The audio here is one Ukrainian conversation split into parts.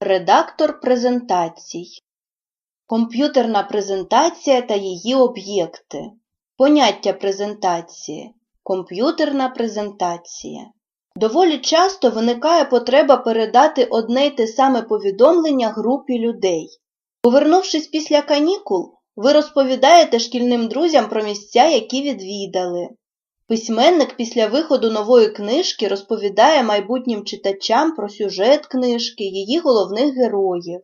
Редактор презентацій. Комп'ютерна презентація та її об'єкти. Поняття презентації. Комп'ютерна презентація. Доволі часто виникає потреба передати одне й те саме повідомлення групі людей. Повернувшись після канікул, ви розповідаєте шкільним друзям про місця, які відвідали. Письменник після виходу нової книжки розповідає майбутнім читачам про сюжет книжки, її головних героїв.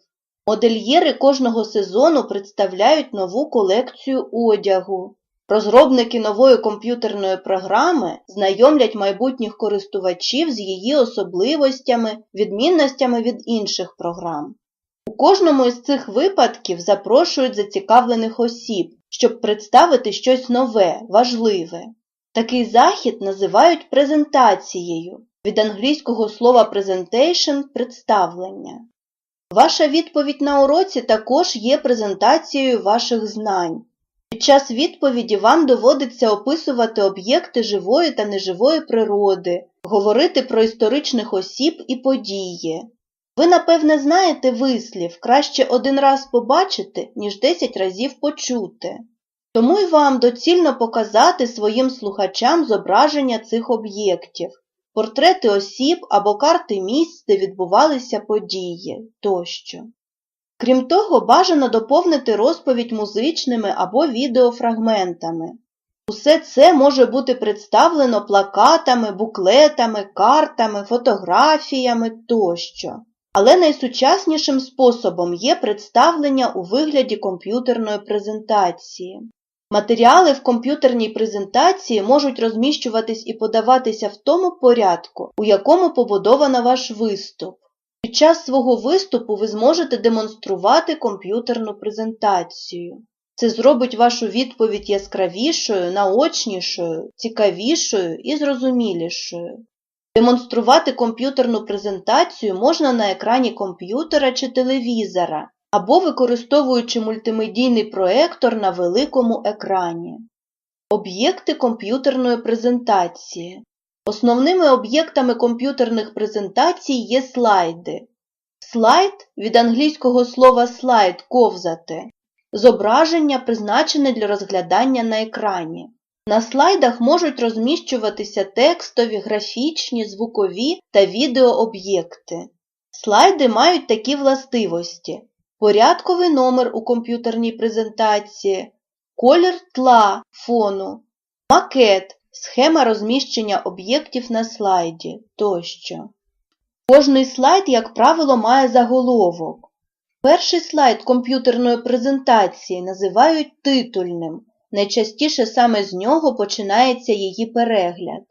Модельєри кожного сезону представляють нову колекцію одягу. Розробники нової комп'ютерної програми знайомлять майбутніх користувачів з її особливостями, відмінностями від інших програм. У кожному із цих випадків запрошують зацікавлених осіб, щоб представити щось нове, важливе. Такий захід називають презентацією, від англійського слова presentation – представлення. Ваша відповідь на уроці також є презентацією ваших знань. Під час відповіді вам доводиться описувати об'єкти живої та неживої природи, говорити про історичних осіб і події. Ви, напевне, знаєте вислів краще один раз побачити, ніж 10 разів почути. Тому й вам доцільно показати своїм слухачам зображення цих об'єктів, портрети осіб або карти місць, де відбувалися події тощо. Крім того, бажано доповнити розповідь музичними або відеофрагментами. Усе це може бути представлено плакатами, буклетами, картами, фотографіями тощо. Але найсучаснішим способом є представлення у вигляді комп'ютерної презентації. Матеріали в комп'ютерній презентації можуть розміщуватись і подаватися в тому порядку, у якому побудовано ваш виступ. Під час свого виступу ви зможете демонструвати комп'ютерну презентацію. Це зробить вашу відповідь яскравішою, наочнішою, цікавішою і зрозумілішою. Демонструвати комп'ютерну презентацію можна на екрані комп'ютера чи телевізора, або використовуючи мультимедійний проектор на великому екрані. Об'єкти комп'ютерної презентації. Основними об'єктами комп'ютерних презентацій є слайди. Слайд від англійського слова слайд ковзати. Зображення призначене для розглядання на екрані. На слайдах можуть розміщуватися текстові, графічні, звукові та відеооб'єкти. Слайди мають такі властивості: порядковий номер у комп'ютерній презентації, колір тла фону, макет, схема розміщення об'єктів на слайді тощо. Кожний слайд, як правило, має заголовок. Перший слайд комп'ютерної презентації називають титульним. Найчастіше саме з нього починається її перегляд.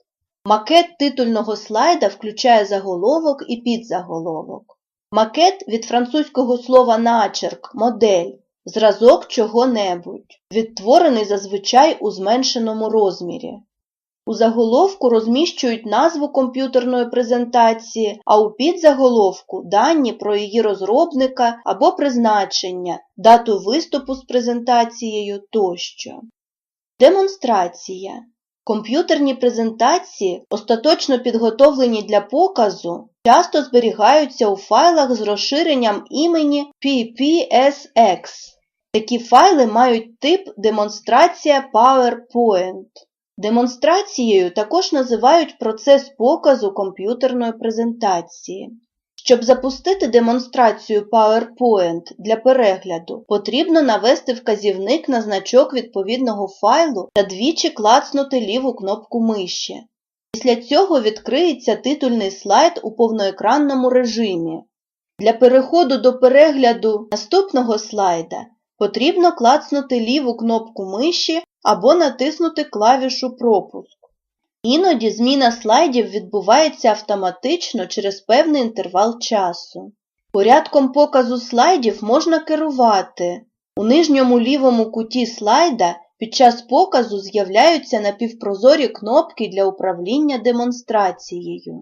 Макет титульного слайда включає заголовок і підзаголовок. Макет від французького слова начерк, модель, зразок чого-небудь, відтворений зазвичай у зменшеному розмірі. У заголовку розміщують назву комп'ютерної презентації, а у підзаголовку дані про її розробника або призначення, дату виступу з презентацією тощо. Демонстрація. Комп'ютерні презентації, остаточно підготовлені для показу, часто зберігаються у файлах з розширенням імені PPSX. Такі файли мають тип демонстрація PowerPoint. Демонстрацією також називають процес показу комп'ютерної презентації. Щоб запустити демонстрацію PowerPoint для перегляду, потрібно навести вказівник на значок відповідного файлу та двічі клацнути ліву кнопку миші. Після цього відкриється титульний слайд у повноекранному режимі. Для переходу до перегляду наступного слайда потрібно клацнути ліву кнопку миші або натиснути клавішу пропуск. Іноді зміна слайдів відбувається автоматично через певний інтервал часу. Порядком показу слайдів можна керувати. У нижньому лівому куті слайда під час показу з'являються напівпрозорі кнопки для управління демонстрацією.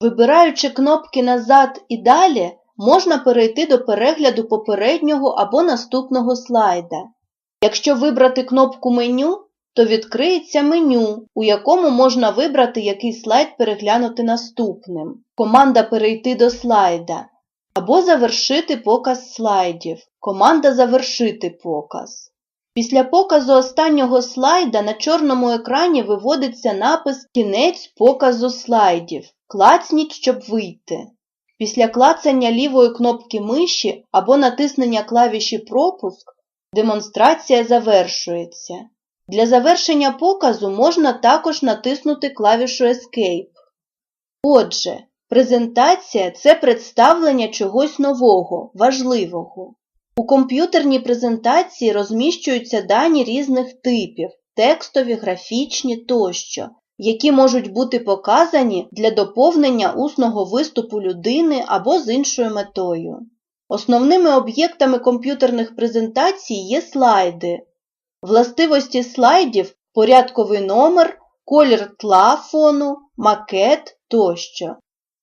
Вибираючи кнопки назад і далі, можна перейти до перегляду попереднього або наступного слайда. Якщо вибрати кнопку меню, то відкриється меню, у якому можна вибрати, який слайд переглянути наступним. Команда Перейти до слайда або завершити показ слайдів. Команда Завершити показ. Після показу останнього слайда на чорному екрані виводиться напис Кінець показу слайдів. Клацніть, щоб вийти. Після клацання лівої кнопки миші або натиснення клавіші Пропуск демонстрація завершується. Для завершення показу можна також натиснути клавішу Escape. Отже, презентація це представлення чогось нового, важливого. У комп'ютерній презентації розміщуються дані різних типів текстові, графічні тощо, які можуть бути показані для доповнення усного виступу людини або з іншою метою. Основними об'єктами комп'ютерних презентацій є слайди. Властивості слайдів порядковий номер, колір тла фону, макет тощо.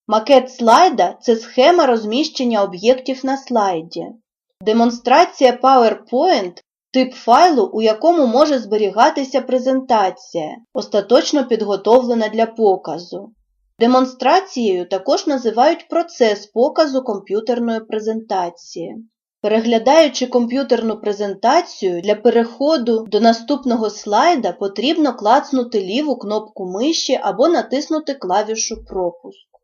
Макет слайда це схема розміщення об'єктів на слайді. Демонстрація PowerPoint – тип файлу, у якому може зберігатися презентація, остаточно підготовлена для показу. Демонстрацією також називають процес показу комп'ютерної презентації. Переглядаючи комп'ютерну презентацію, для переходу до наступного слайда потрібно клацнути ліву кнопку миші або натиснути клавішу Пропуск.